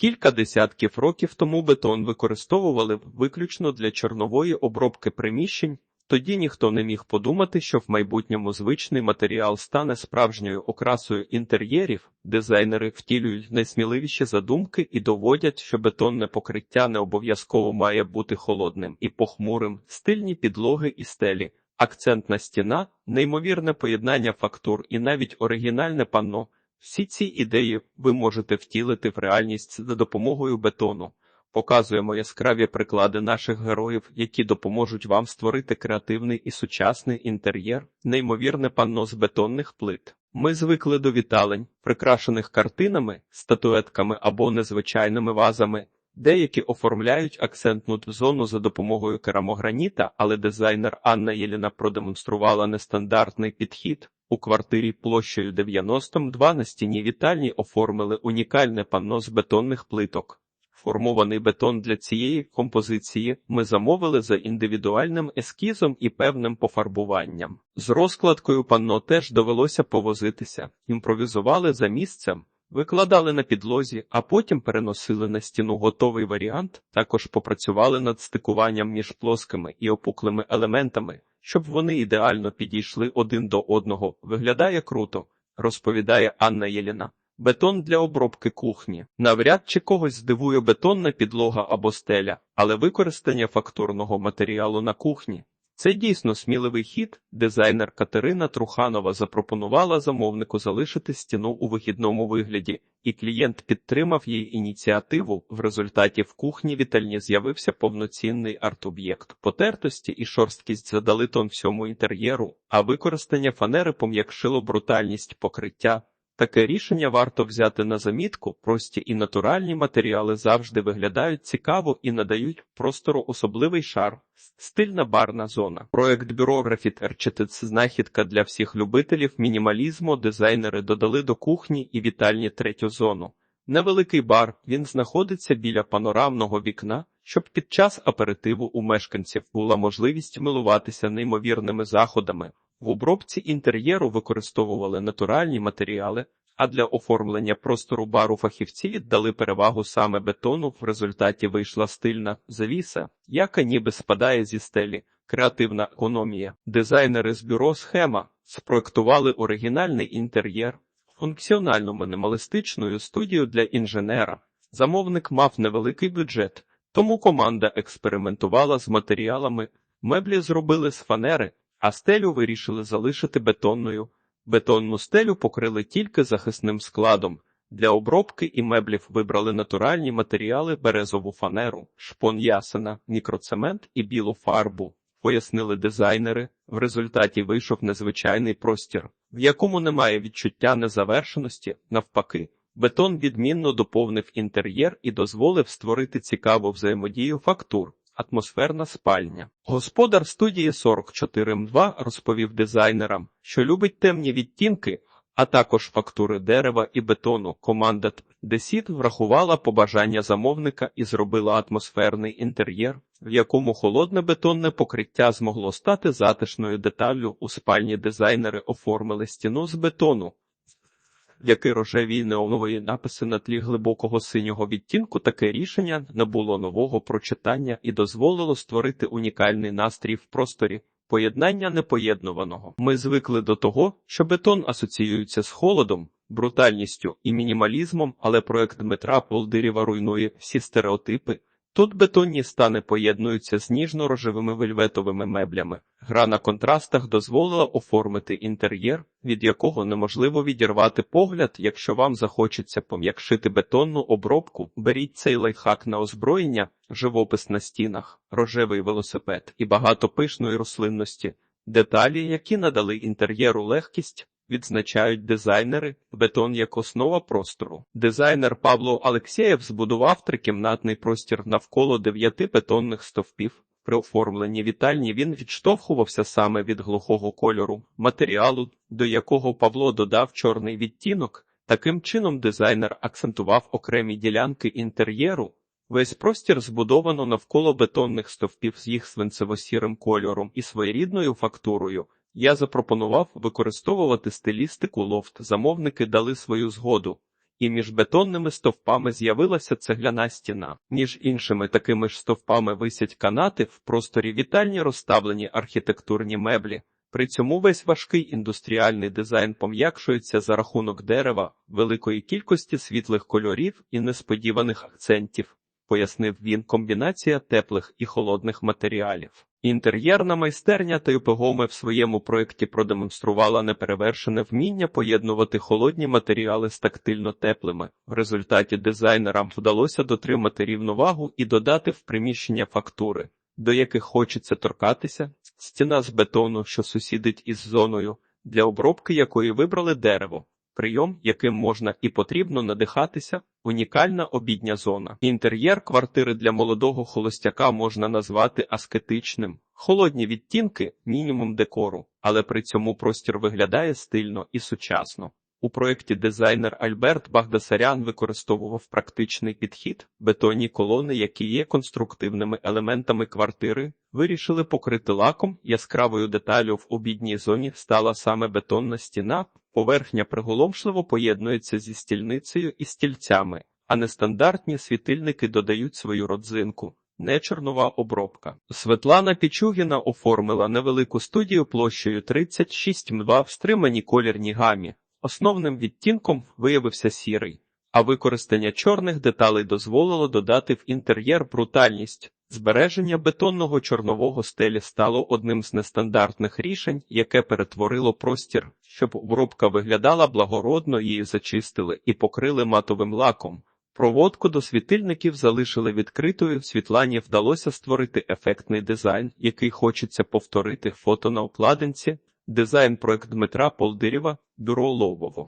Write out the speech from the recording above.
Кілька десятків років тому бетон використовували виключно для чорнової обробки приміщень. Тоді ніхто не міг подумати, що в майбутньому звичний матеріал стане справжньою окрасою інтер'єрів. Дизайнери втілюють найсміливіші задумки і доводять, що бетонне покриття не обов'язково має бути холодним і похмурим, стильні підлоги і стелі, акцентна стіна, неймовірне поєднання фактур і навіть оригінальне панно. Всі ці ідеї ви можете втілити в реальність за допомогою бетону. Показуємо яскраві приклади наших героїв, які допоможуть вам створити креативний і сучасний інтер'єр, неймовірне панно з бетонних плит. Ми звикли до віталень, прикрашених картинами, статуетками або незвичайними вазами. Деякі оформляють акцентну зону за допомогою керамограніта, але дизайнер Анна Єліна продемонструвала нестандартний підхід. У квартирі площею 92 на стіні вітальні оформили унікальне панно з бетонних плиток. Формований бетон для цієї композиції ми замовили за індивідуальним ескізом і певним пофарбуванням. З розкладкою панно теж довелося повозитися, імпровізували за місцем, викладали на підлозі, а потім переносили на стіну готовий варіант. Також попрацювали над стикуванням між плоскими і опуклими елементами, щоб вони ідеально підійшли один до одного. Виглядає круто, розповідає Анна Єліна. Бетон для обробки кухні. Навряд чи когось здивує бетонна підлога або стеля, але використання фактурного матеріалу на кухні. Це дійсно сміливий хід. Дизайнер Катерина Труханова запропонувала замовнику залишити стіну у вихідному вигляді, і клієнт підтримав її ініціативу. В результаті в кухні вітальні з'явився повноцінний арт-об'єкт. Потертості і шорсткість задали тон всьому інтер'єру, а використання фанери пом'якшило брутальність покриття. Таке рішення варто взяти на замітку, прості і натуральні матеріали завжди виглядають цікаво і надають простору особливий шар. Стильна барна зона. Проект бюро Графітер це знахідка для всіх любителів мінімалізму. Дизайнери додали до кухні і вітальні третю зону. Невеликий бар він знаходиться біля панорамного вікна, щоб під час аперитиву у мешканців була можливість милуватися неймовірними заходами. В обробці інтер'єру використовували натуральні матеріали, а для оформлення простору бару фахівці віддали перевагу саме бетону. В результаті вийшла стильна завіса, яка ніби спадає зі стелі, креативна економія. Дизайнери з бюро схема спроектували оригінальний інтер'єр, функціональну мінімалістичну студію для інженера. Замовник мав невеликий бюджет, тому команда експериментувала з матеріалами, меблі зробили з фанери а стелю вирішили залишити бетонною. Бетонну стелю покрили тільки захисним складом. Для обробки і меблів вибрали натуральні матеріали, березову фанеру, шпон ясена, мікроцемент і білу фарбу. Пояснили дизайнери. В результаті вийшов незвичайний простір, в якому немає відчуття незавершеності, навпаки. Бетон відмінно доповнив інтер'єр і дозволив створити цікаву взаємодію фактур атмосферна спальня. Господар студії 44М2 розповів дизайнерам, що любить темні відтінки, а також фактури дерева і бетону. Команда Десіт врахувала побажання замовника і зробила атмосферний інтер'єр, в якому холодне бетонне покриття змогло стати затишною деталлю. У спальні дизайнери оформили стіну з бетону який рожеві неонової написи на тлі глибокого синього відтінку, таке рішення набуло нового прочитання і дозволило створити унікальний настрій в просторі. Поєднання непоєднуваного. Ми звикли до того, що бетон асоціюється з холодом, брутальністю і мінімалізмом, але проект Дмитра Полдирєва руйнує всі стереотипи. Тут бетонні стани поєднуються з ніжно-рожевими вельветовими меблями. Гра на контрастах дозволила оформити інтер'єр, від якого неможливо відірвати погляд, якщо вам захочеться пом'якшити бетонну обробку, беріть цей лайфхак на озброєння, живопис на стінах, рожевий велосипед і багато пишної рослинності, деталі, які надали інтер'єру легкість. Відзначають дизайнери, бетон як основа простору. Дизайнер Павло Алексєєв збудував трикімнатний простір навколо дев'яти бетонних стовпів. При оформленні вітальні він відштовхувався саме від глухого кольору матеріалу, до якого Павло додав чорний відтінок. Таким чином дизайнер акцентував окремі ділянки інтер'єру. Весь простір збудовано навколо бетонних стовпів з їх свинцево-сірим кольором і своєрідною фактурою. Я запропонував використовувати стилістику лофт. Замовники дали свою згоду. і між бетонними стовпами з'явилася цегляна стіна. Між іншими такими ж стовпами висять канати в просторі вітальні розставлені архітектурні меблі. При цьому весь важкий індустріальний дизайн пом'якшується за рахунок дерева, великої кількості світлих кольорів і несподіваних акцентів, пояснив він комбінація теплих і холодних матеріалів. Інтер'єрна майстерня Тайпегоме в своєму проєкті продемонструвала неперевершене вміння поєднувати холодні матеріали з тактильно теплими. В результаті дизайнерам вдалося дотримати рівновагу і додати в приміщення фактури, до яких хочеться торкатися, стіна з бетону, що сусідить із зоною, для обробки якої вибрали дерево. Прийом, яким можна і потрібно надихатися, унікальна обідня зона. Інтер'єр квартири для молодого холостяка можна назвати аскетичним. Холодні відтінки мінімум декору, але при цьому простір виглядає стильно і сучасно. У проєкті дизайнер Альберт Багдасарян використовував практичний підхід, бетонні колони, які є конструктивними елементами квартири, вирішили покрити лаком. Яскравою деталю в обідній зоні стала саме бетонна стіна. Поверхня приголомшливо поєднується зі стільницею і стільцями, а нестандартні світильники додають свою родзинку. Не чорнова обробка. Світлана Пічугіна оформила невелику студію площею 36 мва в стриманій колірній гамі. Основним відтінком виявився сірий, а використання чорних деталей дозволило додати в інтер'єр брутальність. Збереження бетонного чорнового стелі стало одним з нестандартних рішень, яке перетворило простір, щоб обробка виглядала благородно, її зачистили і покрили матовим лаком. Проводку до світильників залишили відкритою. Світлані вдалося створити ефектний дизайн, який хочеться повторити фото на обкладинці. Дизайн проект Дмитра Полдирєва, бюро Ловово.